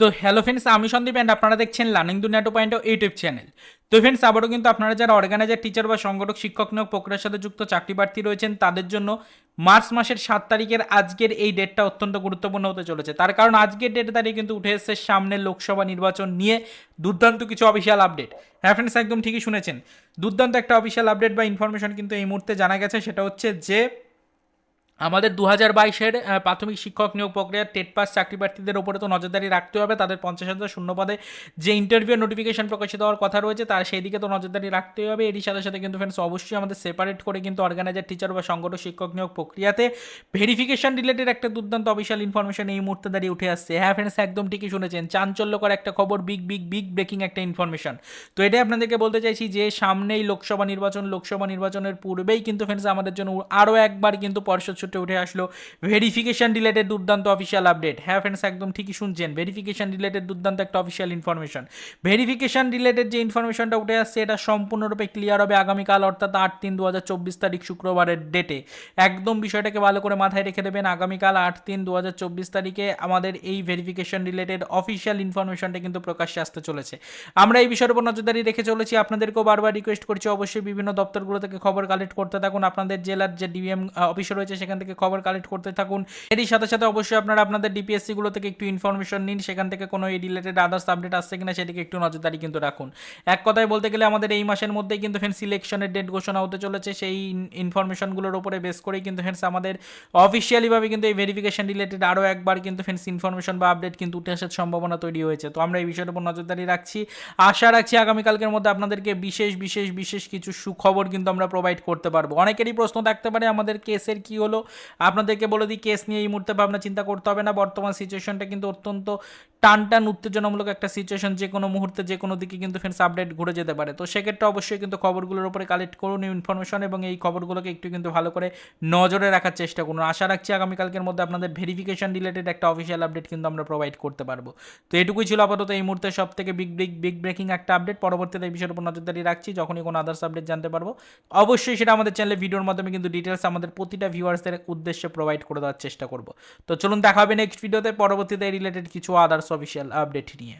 তো hello friends আমি Sandeep and আপনারা দেখছেন লার্নিং দুনিয়া টু পয়েন্ট ইউটিউব চ্যানেল তো ফ্রেন্ডস আবারও কিন্তু আপনারা যারা অর্গানাইজার টিচার বা সংগঠক, শিক্ষক নিয়োগ প্রক্রিয়ার সাথে যুক্ত, চাকরি প্রার্থী রয়েছেন, তাদের জন্য মার্চ মাসের সাত তারিখের আজকের এই ডেটটা অত্যন্ত গুরুত্বপূর্ণ হতে চলেছে। তার কারণ আজকের ডেটে দাঁড়িয়ে কিন্তু উঠে এসেছে সামনের লোকসভা নির্বাচন নিয়ে দুর্দান্ত কিছু অফিসিয়াল আপডেট হ্যাঁ ফ্রেন্ডস একদম ঠিকই শুনেছেন। দুর্দান্ত একটা অফিসিয়াল আপডেট বা ইনফরমেশন কিন্তু এই মুহূর্তে জানা গেছে, সেটা হচ্ছে যে আমাদের দু হাজার বাইশের প্রাথমিক শিক্ষক নিয়োগ প্রক্রিয়ার টেট পাস চাকরি প্রার্থীদের ওপরে তো নজরদারি রাখতে হবে, তাদের পঞ্চাশ হাজার শূন্য পদে যে ইন্টারভিউ নোটিফিকেশন প্রকাশিত হওয়ার কথা রয়েছে, তার সেই দিকে তো নজরদারি রাখতেই হবে। এরই সাথে সাথে কিন্তু ফ্রেন্ডস অবশ্যই আমাদের সেপারেট করে কিন্তু অর্গানাইজার টিচার বা সংগঠক শিক্ষক নিয়োগ প্রক্রিয়াতে ভেরিফিকেশন রিলেটেড একটা দুর্দান্ত অফিসিয়াল ইনফরমেশন এই মুহূর্তে দাঁড়িয়ে উঠে আসছে। হ্যাঁ ফ্রেন্ডস একদম ঠিকই শুনেছেন, চাঞ্চল্যকর একটা খবর বিগ বিগ বিগ ব্রেকিং একটা ইনফরমেশন তো এটাই আপনাদেরকে বলতে চাইছি যে, সামনেই লোকসভা নির্বাচন, লোকসভা নির্বাচনের পূর্বেই কিন্তু ফ্রেন্ডস আমাদের জন্য আরও একবার কিন্তু পর্ষদ ছুটে উঠে আসলো ভেরিফিকেশন রিলেটেড দুর্দান্ত অফিসিয়াল আপডেট হ্যাঁ ফ্রেন্ডস একদম ঠিকই শুনছেন। ভেরিফিকেশন রিলেটেড দুর্দান্ত একটা অফিসিয়াল ইনফরমেশন ভেরিফিকেশন রিলেটেড যে ইনফরমেশনটা উঠে আসছে, এটা সম্পূর্ণরূপে ক্লিয়ার হবে আগামীকাল, অর্থাৎ আট তিন দু হাজার চব্বিশ তারিখ শুক্রবারের ডেটে একদম বিষয়টাকে ভালো করে মাথায় রেখে দেবেন, আগামীকাল আট তিন দু হাজার চব্বিশ তারিখে আমাদের এই ভেরিফিকেশন রিলেটেড অফিসিয়াল ইনফরমেশনটা কিন্তু প্রকাশ্যে আসতে চলেছে। আমরা এই বিষয়ের উপর নজরদারি রেখে চলেছি। আপনাদেরকেও বারবার রিকোয়েস্ট করছি, অবশ্যই বিভিন্ন দপ্তরগুলো থেকে খবর কালেক্ট করতে থাকুন। আপনাদের জেলার যে ডিএম অফিসে রয়েছে, সেখান থেকে খবর কালেক্ট করতে থাকুন। এরই সাথে সাথে অবশ্যই আপনারা আপনাদের ডিপিএসসি গুলো থেকে একটু ইনফরমেশন নিন, সেখান থেকে কোনো এই রিলেটেড আদার্স আপডেট আসছে কিনা সেদিকে একটু নজরদারি কিন্তু রাখুন। এক কথায় বলতে গেলে আমাদের এই মাসের মধ্যেই কিন্তু ফ্রেন্ড সিলেকশনের ডেট ঘোষণা হতে চলেছে। সেই ইনফরমেশনগুলোর উপরে বেস করেই কিন্তু ফ্রেন্ডস আমাদের অফিসিয়ালিভাবে কিন্তু এই ভেরিফিকেশন রিলেটেড আরও একবার কিন্তু ফ্রেন্ডস ইনফরমেশন বা আপডেট কিন্তু উঠে আসার সম্ভাবনা তৈরি হয়েছে। তো আমরা এই বিষয়ের উপর নজরদারি রাখছি। আশা রাখছি আগামীকালকের মধ্যে আপনাদেরকে বিশেষ বিশেষ বিশেষ কিছু সুখবর কিন্তু আমরা প্রোভাইড করতে পারব। অনেকেরই প্রশ্ন থাকতে পারে আমাদের কেসের কি হলো? আপনাদেরকে বলে দিই কেস নিয়ে এই মুহূর্তে ভাবনা চিন্তা করতে হবে না। বর্তমান সিচুয়েশনটা কিন্তু অত্যন্ত টান টান উত্তেজনামূলক একটা সিচুয়েশন যে কোনো মুহূর্তে, যে কোনো দিকে কিন্তু ফ্রেন্ডস আপডেট ঘুরে যেতে পারে। তো সেক্ষেত্রে অবশ্যই কিন্তু খবরগুলোর উপরে কালেক্ট করুন ইনফরমেশন এবং এই খবরগুলোকে একটু কিন্তু ভালো করে নজরে রাখার চেষ্টা করুন। আশা রাখছি আগামীকালকের মধ্যে আপনাদের ভেরিফিকেশন রিলেটেড একটা অফিসিয়াল আপডেট কিন্তু আমরা প্রোভাইড করতে পারব। তো এটুকুই ছিল আপাতত এই মুহূর্তে সব থেকে বিগ বিগ বিগ ব্রেকিং একটা আপডেট পরবর্তীতে এই বিষয়ের উপর নজরদারি রাখছি। যখনই কোনো আদার্স আপডেট জানতে পারব, অবশ্যই সেটা আমাদের চ্যানেলে ভিডিওর মাধ্যমে কিন্তু ডিটেলস আমাদের প্রতিটা ভিউয়ার্সদের উদ্দেশ্যে প্রোভাইড করে দেওয়ার চেষ্টা করব। তো চলুন দেখা হবে নেক্সট ভিডিওতে পরবর্তীতে রিলেটেড কিছু আদার্স অফিসিয়াল আপডেট নিয়ে